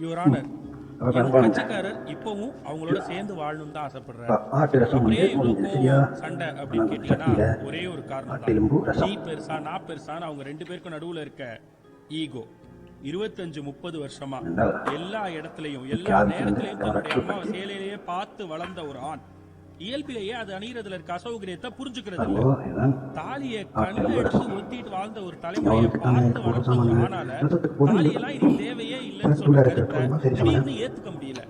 Your honour. கட்சிக்காரர் இப்பவும் அவங்களோட சேர்ந்து வாழணும்னு தான் ஆசைப்படுறாரு சண்டை அப்படின்னு கேட்டீங்கன்னா ஒரே ஒரு காரணம் நீ பெருசா நான் பெருசான்னு அவங்க ரெண்டு பேருக்கும் நடுவுல இருக்க ஈகோ இருபத்தஞ்சு முப்பது வருஷமா. எல்லா இடத்துலயும் எல்லா நேரத்திலையும் தன்னுடைய அம்மாவை. சேலையிலேயே பார்த்து வளர்ந்த ஒரு ஆண் இயல்பிலேயே அது அணியறதுல இருக்க அசௌகரியத்தை புரிஞ்சுக்கிறது இல்ல தாலியை கண்ணில் எடுத்து ஒத்திட்டு வாழ்ந்த ஒரு தலைமுறையை பார்த்து வளர்ந்த ஒரு ஆணால தாலியெல்லாம் இனி தேவையே சொன்ன இருக்கிற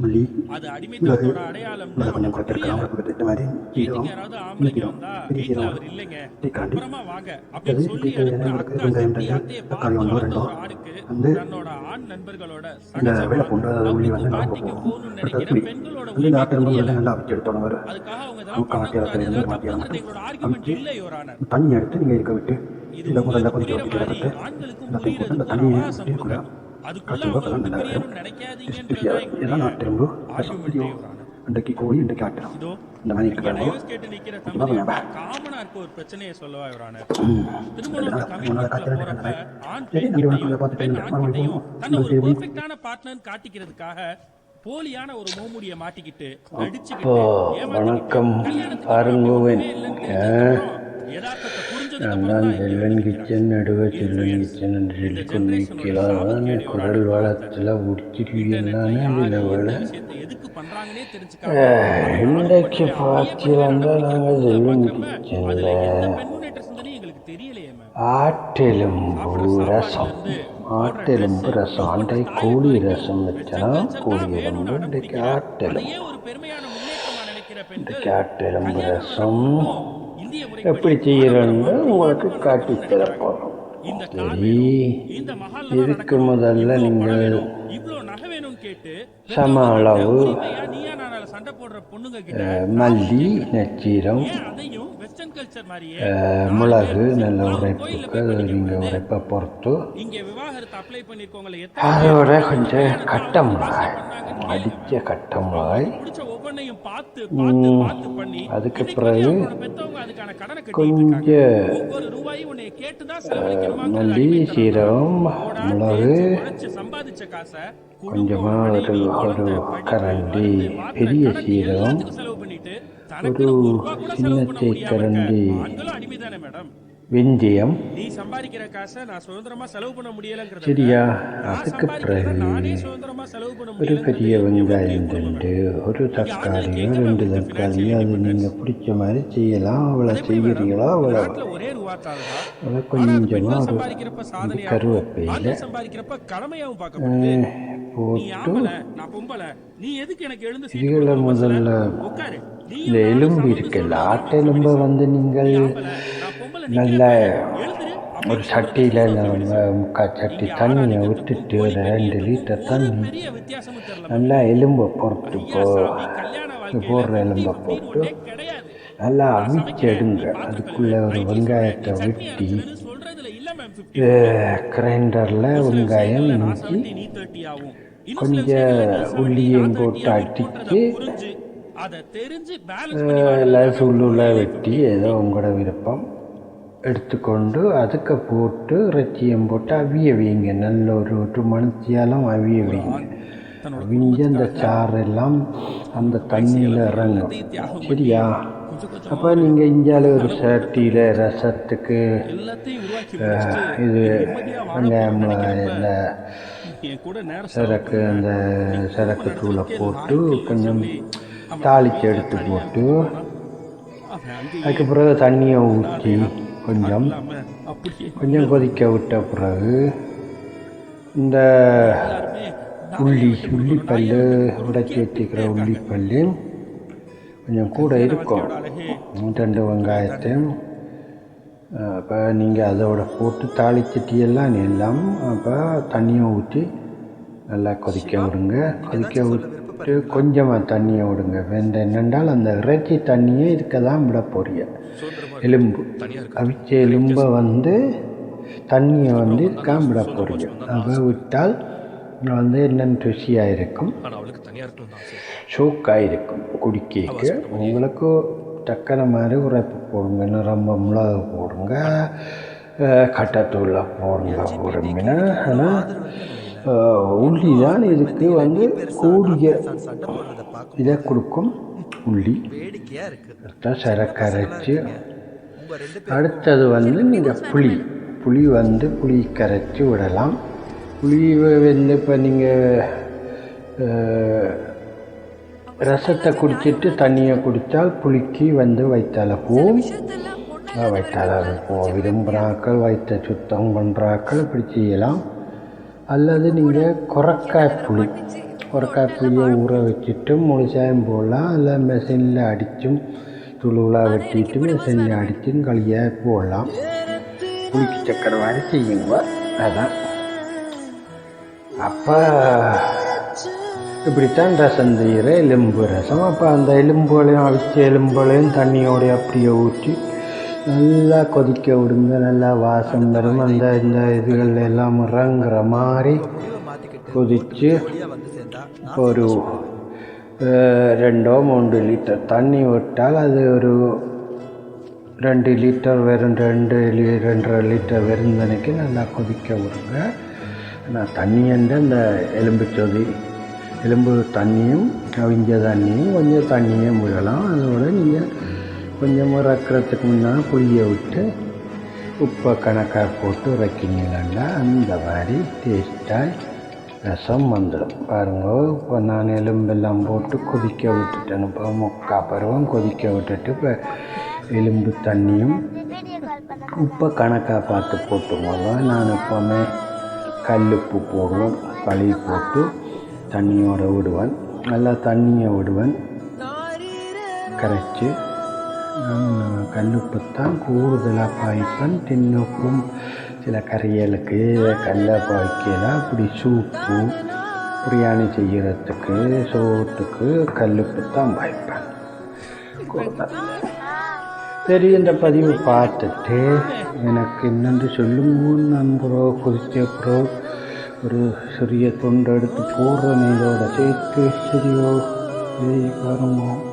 மல்லி அது அடிமைத்தனத்தோட அடையாளம் இதில் கொஞ்சம் மாதிரி பெரிய வெங்காயம் ரெண்டு, தக்காளி ஒன்று ரெண்டும் வந்து இந்த வேலை கொண்டு உள்ளி வந்து அடுத்தது புளி வந்து இந்த. வந்து நல்லா எடுத்தோம் இருந்து மாட்டி இல்லை யுவர் ஆனர் தண்ணி எடுத்து நீங்கள் இருக்க விட்டு இது இதில் முதல்ல அந்த புரியறதுக்கும் தண்ணியை அவகாசம் அப்படியே கூட இன்றைக்கு கோழி இன்றைக்கு ஆட்டுறோம் இந்த மாதிரி இருக்கிறாங்க போலியான ஒரு மோமுடியை மாட்டிக்கிட்டு வணக்கம் கல்யாணத்துக்கு நான் செல்வன் கிச்சன் நடுவ செல்வன். கிச்சன் என்று சொல்லிக்கொண்டு குரல் வளத்தில் உடிச்சிருக்கீங்களானே இன்றைக்கு பார்த்தீங்கன்னா நாங்கள் செல்வன் கிச்சனில் ஆட்டெலும்பு ரசம் ஆட்டெலும்பு ரசம் அன்றை கோழி ரசம் வச்சனா கோழி எலும்பு இன்றைக்கு ஆட்டெலும்பு இன்றைக்கு ஆட்டெலும்பு ரசம். எப்படி செய்யறோன்னு உங்களுக்கு காட்டி தரப்போகிறோம் சரி இதுக்கு முதல்ல நீங்கள் சம அளவு மல்லி நச்சீரம் மிளகு நல்ல உரைப்புக்கு நீங்கள் உரைப்பை பொறுத்து. அதோட கொஞ்சம் கட்ட மிளகாய் அடித்த கட்ட மிளகாய். பிடிச்ச ஒவ்வொன்றையும் பார்த்து பார்த்து பார்த்து பண்ணி அதுக்கு பிறகு அதுக்கான கடனை கட்டிட்டு ஒவ்வொரு ரூபாயும் உன்னை கேட்டுதான் செலவழிக்கணுமா மல்லி சீரகம் மிளகு சம்பாதிச்ச காசை கொஞ்சமா ஒரு ஒரு கரண்டி பெரிய சீரகம் செலவு பண்ணிட்டு ஒரு சின்ன தேக்கரண்டி ஆண்களும் அடிமைதானே மேடம்? வெந்தயம் நீ சம்பாதிக்கிற காசை நான் சுதந்திரமா செலவு பண்ண முடியலங்கிறத சரியா? அதுக்கு பிறகு ஒரு பெரிய வெங்காயம் ரெண்டு ஒரு தக்காளி ரெண்டு தக்காளி. அது நீங்கள் பிடிச்ச மாதிரி செய்யலாம். அவ்வளோ செய்கிறீங்களோ அவ்வளோ அவ்வளோ கொஞ்சமாக ஒரு நீ போட்டு ஆம்பளை நான் பொம்பளை. நீ எதுக்கு எனக்கு எழுந்து சீட்டு இதுகளை? முதல்ல இந்த எலும்பு இருக்குல்ல ஆட்டு எலும்பை வந்து நீங்கள் நல்ல ஒரு சட்டியில் முக்கால் சட்டி தண்ணியை விட்டுட்டு ஒரு ரெண்டு லிட்டர் தண்ணி. நல்லா எலும்பை பொறுத்து போ. சாமி கல்யாண வாழ்க்கையில போடுற எலும்பை போட்டு நல்லா அவிச்சு எடுங்க. அதுக்குள்ளே ஒரு வெங்காயத்தை வெட்டி இதுன்னு சொல்றதுல இல்ல மேம் 50 கிரைண்டரில் வெங்காயம் நான் இஞ்சி 70 நீ 30 ஆகும் கொஞ்சம் உள்ளியும் போட்டு அடித்து எல்லாம் சுள்ளுல வெட்டி ஏதோ உங்களோட விருப்பம். எடுத்துக்கொண்டு அதுக்கு போட்டு இறைச்சியம் போட்டு அவிய வைங்க. நல்ல ஒரு ஒரு மணித்தியாலும் அவிய வைங்க. அவிஞ்சு அந்த சாறெல்லாம் அந்த தண்ணியில் இறங்கும். சரியா? அப்போ நீங்கள் இஞ்சால ஒரு சட்டியில் ரசத்துக்கு இது நேரம் சரக்கு அந்த சரக்கு தூளை போட்டு கொஞ்சம் தாளித்து எடுத்து போட்டு அதுக்கு பிறகு தண்ணியை ஊற்றி கொஞ்சம் கொஞ்சம் கொதிக்க விட்ட பிறகு இந்த உள்ளி உள்ளிப்பல் உடைச்சி வச்சுக்கிற உள்ளிப்பல்லு கொஞ்சம் கூட இருக்கும். ரெண்டு வெங்காயத்தையும் அப்போ நீங்கள் அதோட போட்டு தாளிச்சட்டியெல்லாம் எல்லாம் அப்போ தண்ணியை ஊற்றி நல்லா கொதிக்க விடுங்க. கொதிக்க விட்டு கொஞ்சமாக தண்ணியை விடுங்க. வெந்த என்னென்றால் அந்த இறைச்சி தண்ணியே இருக்க தான் விட போறீங்க. எலும்பு. அவிச்ச எலும்பை வந்து தண்ணியை வந்து இருக்காம விட போறீங்க. அப்போ விட்டால் வந்து என்னென்ன ருசியாக இருக்கும். சோக்காக இருக்கும். குடிக்க உங்களுக்கு தக்கன மாதிரி உரைப்பு போடுங்க இன்னும் ரொம்ப மிளகு போடுங்க அஹ், கட்டத்தூளை போடுங்க போடுங்கன்னா ஆனால் உள்ளி தான் இதுக்கு வந்து கூடிய இதை கொடுக்கும். உள்ளி. வேடிக்கையா அடுத்தது வந்து நீங்கள் புளி. புளி வந்து புளி கரைச்சி விடலாம். புளி வந்து இப்போ நீங்கள் ரசத்தை குடிச்சிட்டு தண்ணியை குடித்தால் புளிக்கு வந்து வயிற்றால போகும் வயிற்றால போ விரும்புகிறாக்கள் வயிற்றை சுத்தம் பண்ணுறாக்கள் இப்படி செய்யலாம். அல்லது நீங்கள் கொரக்காய் புளி கொரக்காய் புளியை ஊற வச்சுட்டு முழுசாயம் போடலாம். இல்லை மெஷினில் அடித்தும் துளுவலாக வெட்டிட்டு மெஷினில் அடித்தும் களியாக போடலாம். புளிக்கு சக்கரை மாதிரி செய்யுங்க. அதான். அப்போ இப்படித்தான் ரசம் செய்கிற எலும்பு ரசம். அப்போ அந்த எலும்புகளையும் அவிச்ச எலும்புகளையும் தண்ணியோட அப்படியே ஊற்றி நல்லா கொதிக்க விடுங்க. நல்லா வாசம் வரும். அந்த இந்த இதுகள் எல்லாம் இறங்குற மாதிரி கொதித்து ஒரு ரெண்டோ மூன்று லிட்டர் தண்ணி விட்டால் அது ஒரு ரெண்டு லிட்டர் வெறும் ரெண்டு ரெண்டரை லிட்டர் வெறுந்தனைக்கு நல்லா கொதிக்க விடுங்க. நான் தண்ணியண்ட இந்த எலும்பு சொதி எலும்பு தண்ணியும் அவிஞ்ச தண்ணியும் கொஞ்சம் தண்ணியும் விடலாம். அதோட நீங்கள் கொஞ்சம் இறக்கிறதுக்கு முன்னால் புளியை விட்டு உப்பை கணக்காக போட்டு இறக்கினீங்கன்னா அந்த மாதிரி டேஸ்ட்டாக ரசம் வந்துடும் பாருங்க இப்போ நான் எலும்பெல்லாம் போட்டு கொதிக்க விட்டுட்டேன். இப்போ முக்கா பருவம் கொதிக்க விட்டுட்டு இப்போ எலும்பு தண்ணியும் உப்பை கணக்காக பார்த்து போட்டுவோம் நான் எப்போவுமே கல்லுப்பு போடுவேன் களி போட்டு தண்ணியோட விடுவேன். நல்லா தண்ணியை விடுவேன். கரைச்சி கல்லுப்பு தான் கூடுதலாக பாய்ப்பேன் தின்னுப்பும் சில கறிகளுக்கு கடல பாய்க்கலாம் அப்படி சூப்பு பிரியாணி செய்கிறதுக்கு சோத்துக்கு கல்லுப்பு தான் பாய்ப்பேன் சரி இந்த பதிவு பார்த்துட்டு எனக்கு என்னென்று சொல்லுங்க நண்பரோ குறிச்சப்பரோ ஒரு சிறிய தொண்டு எடுத்து போடுற இதோட சேர்த்து சரியோ சரி